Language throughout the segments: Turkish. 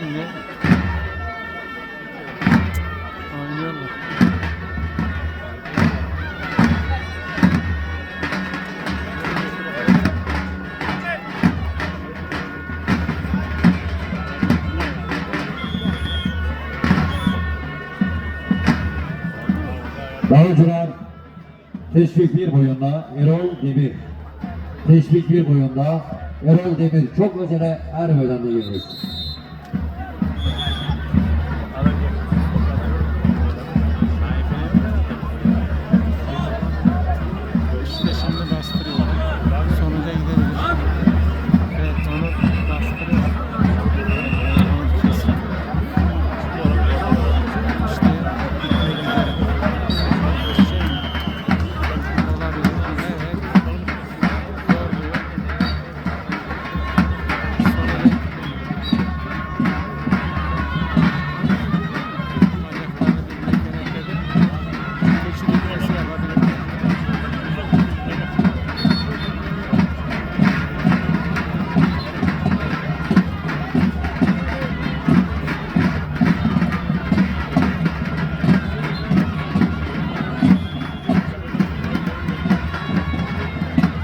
Şimdi oynuyorlar. Oyuncular teşvik bir boyunda Erol Demir. Teşvik bir boyunda Erol Demir çok acele her bölümde girmiş.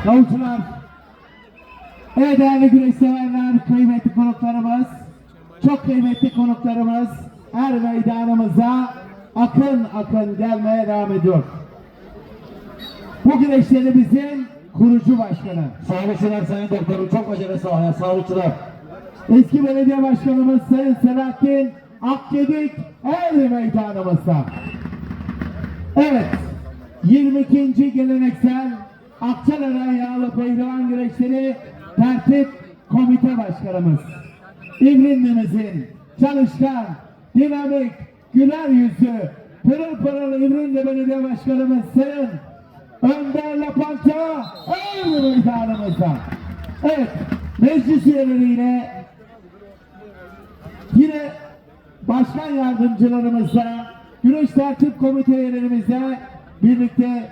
Davulcular, evet değerli güreş severler, kıymetli konuklarımız, çok kıymetli konuklarımız her meydanımıza akın akın gelmeye devam ediyor. Bu güreşlerimizin kurucu başkanı, Sağlıkçılar Sayın Doktorum çok acele sahaya. Sağlıkçılar. eski belediye başkanımız Sayın Selahattin Akgedik her meydanımızda. Evet, 22. geleneksel Akçalara Yağlı Pehlivan Güreşleri Tertip Komite Başkanımız. İvrinlimizin çalışkan, dinamik, güler yüzlü, pırıl pırıl İvrinli Belediye Başkanımız Sayın Önder Lapanca her meydanımızda. Evet, meclis üyeleriyle Yine başkan yardımcılarımızla, güreş tertip komite üyelerimizle birlikte